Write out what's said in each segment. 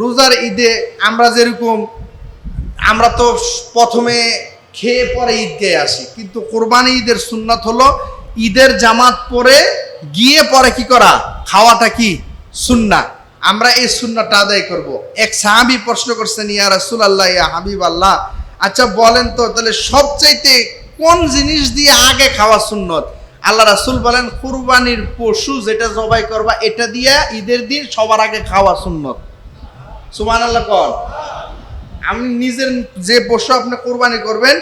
রোজার ঈদে আমরা যেরকম, আমরা তো প্রথমে খেয়ে পরে ঈদগায় আসি, কিন্তু কোরবানি ঈদের সুন্নাত হলো ঈদের জামাত পরে গিয়ে পরে কি করা? খাওয়াটা কি? সুন্না আমরা এই সুন্নাটা আদায় করব। এক সাহাবি প্রশ্ন করছেন, ইয়া রাসূল আল্লাহ ইয়া হাবিব আল্লাহ আচ্ছা বলেন তো, তাহলে সবচাইতে কোন জিনিস দিয়ে আগে খাওয়া সুন্নত? আল্লাহ রাসূল বলেন, কুরবানির পশু যেটা জবাই করবা, এটা দিয়ে ঈদের দিন সবার আগে খাওয়া সুন্নত। সুবহানাল্লাহ কর আপনি নিজের যে পশু আপনি কোরবানি করবেন,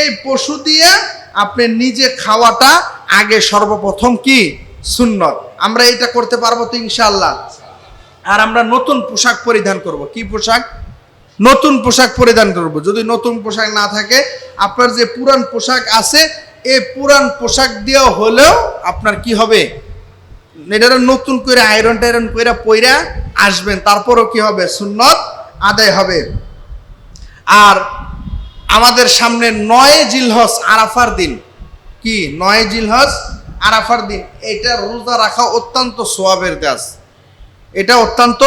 এই পশু দিয়ে আপনি নিজে খাওয়াটা আগে সর্বপ্রথম কি? সুন্নত। আমরা এটা করতে পারব তো ইনশাল্লাহ আর আমরা নতুন পোশাক পরিধান করব। কি পোশাক? নতুন পোশাক পরিধান করব। যদি নতুন পোশাক না থাকে, আপনার যে পুরান পোশাক আছে, এই পুরান পোশাক দিয়ে হলেও আপনার কি হবে? এটা নতুন করে আয়রন টাইরন করে পইরা আসবেন, তারপরও কি হবে? সুন্নত আদায় হবে। আর আমাদের সামনে নয় জিলহস আরাফার দিন। কি? নয় জিলহস আরাফার দিন। এটা রোজা রাখা অত্যন্ত সোয়াবের কাজ। এটা অত্যন্ত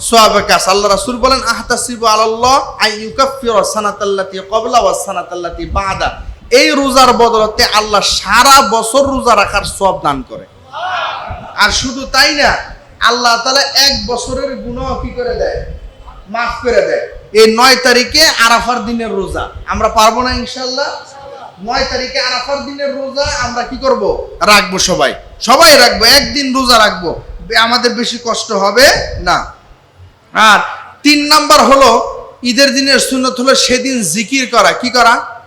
সোয়াবের কাজ। আল্লাহ রাসূল বলেন, আহতাসিবু আলাল্লাহ আই ইউকাফির সানাতাল্লাতি ক্বাবলা ওয়াস সানাতাল্লাতি বাদা। এই রোজার বদলতে আল্লাহ সারা বছর রোজা রাখার সোয়াব দান করে। আর শুধু তাই না আল্লাহ তাআলা এক বছরের গুনাহ কি করে দেয়? মাফ করে দেয়। এই নয় তারিখে আরাফার দিনের রোজা। আমরা পারব না ইনশাল্লাহ নয় তারিখে আরাফার দিনের রোজা আমরা কি করব? রাখব সবাই। সবাই রাখব, একদিন রোজা রাখব। আমাদের বেশি কষ্ট হবে না। আর তিন নাম্বার হলো, ঈদের দিনের সুন্নত হলো সেদিন জিকির করা। কি করা?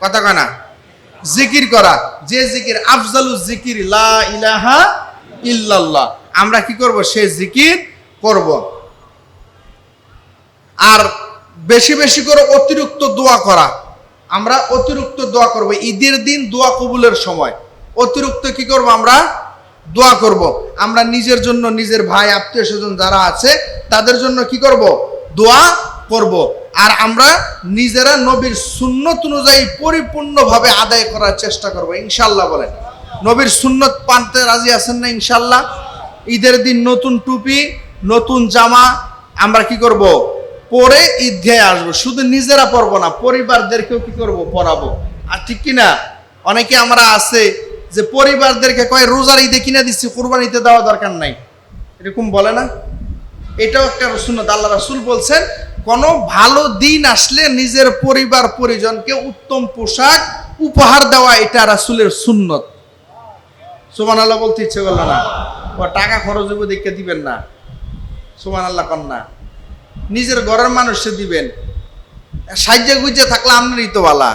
কথা কানা জিকির করা। যে জিকির আফজালু জিকির, লা ইলাহা ইল্লাল্লাহ। আমরা কি করব? সে জিকির করব। আর বেশি বেশি করে অতিরিক্ত দোয়া করা। আমরা অতিরিক্ত দোয়া করব। ঈদের দিন দোয়া কবুলের সময়। অতিরিক্ত কি করব আমরা? দোয়া করব। আমরা নিজের জন্য নিজের ভাই, আত্মীয় স্বজন যারা আছে, তাদের জন্য কি করব? দোয়া করব। আর আমরা নিজেরা নবীর সুন্নত অনুযায়ী পরিপূর্ণভাবে আদায় করার চেষ্টা করব। ইনশাল্লাহ বলেন। নবীর সুন্নত পানতে রাজি আছেন না ইনশাল্লাহ ঈদের দিন নতুন টুপি, নতুন জামা, আমরা কি করব? পরে ঈদগায় আসব। শুধু নিজেরা পরবো না, পরিবারদেরকেও কি করব? পরাবো। আর ঠিক কিনা? অনেকে আমরা আছে যে পরিবারদেরকে কয়, রোজার ঈদে কিনা দিচ্ছি, কোরবানিতে দেওয়া দরকার নাই। এরকম বলে না? এটাও একটা সুন্নত। আল্লাহ রাসূল বলছেন, কোনো ভালো দিন আসলে নিজের পরিবার পরিজনকে উত্তম পোশাক উপহার দেওয়া, এটা রাসুলের সুন্নত। সুমান আল্লাহ বলতে ইচ্ছে করল না। ও টাকা খরচ হইব দেখে দিবেন না। সুমান আল্লাহ কন্যা নিজের ঘরের মানুষে দিবেন। সাহায্য গুজে থাকলে আপনারই তো বালা।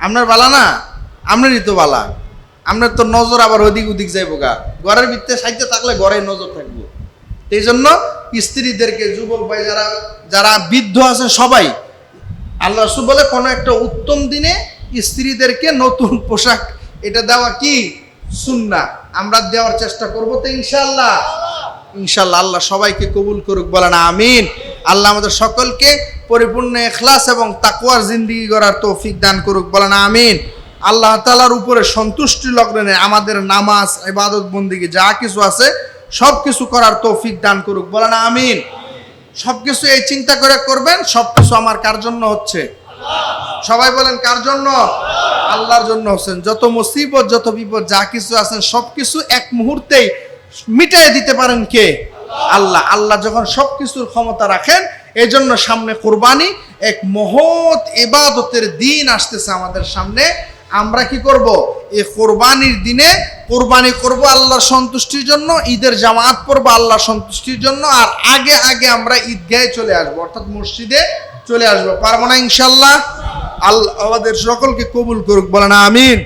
আপনার বালা না? আপনারই তো বালা। আপনার তো নজর আবার ওদিক ওদিক যাইব গা। ঘরের ভিতরে সাহায্য থাকলে ঘরে নজর থাকব। এই জন্য স্ত্রীদেরকে, যুবক ভাই যারা যারা বৃদ্ধ আছে সবাই, আল্লাহ রসুল বলে, কোনো একটা উত্তম দিনে স্ত্রীদেরকে নতুন পোশাক, এটা দেওয়া কি? সুন্না আমরা দেওয়ার চেষ্টা করব তো ইনশাল্লাহ ইনশাল্লাহ আল্লাহ সবাইকে কবুল করুক, বলেন আমিন। আল্লাহ আমাদের সকলকে পরিপূর্ণ এখলাস এবং তাকুয়ার জিন্দিগি করার তৌফিক দান করুক, বলেন আমিন। আল্লাহ তালার উপরে সন্তুষ্টি লগ্নে আমাদের নামাজ, ইবাদত, বন্দিগি যা কিছু আছে সব কিছু করার তৌফিক দান করুক, বলেন আমিন। সব কিছু এই চিন্তা করে করবেন সব কিছু আমার কার জন্য হচ্ছে? সবাই বলেন কার জন্য? আল্লাহর জন্য হোসেন, যত মুসিবত, যত বিপদ, যা কিছু আছেন সব কিছু এক মুহূর্তেই মিটাই দিতে পারেন কে? আল্লাহ। আল্লাহ যখন সব কিছুর ক্ষমতা রাখেন এই জন্য সামনে কোরবানি, এক মহৎ এবাদতের দিন আসতেছে আমাদের সামনে। আমরা কি করব? এই কোরবানির দিনে কোরবানি করব আল্লাহর সন্তুষ্টির জন্য, ঈদের জামাত পরব আল্লাহর সন্তুষ্টির জন্য, আর আগে আগে আমরা ঈদগাহে চলে আসব, অর্থাৎ মসজিদে চলে আসব। পারব না ইনশাল্লাহ আল্লাহ আমাদের সকলকে কবুল করুক বলে না আমিন।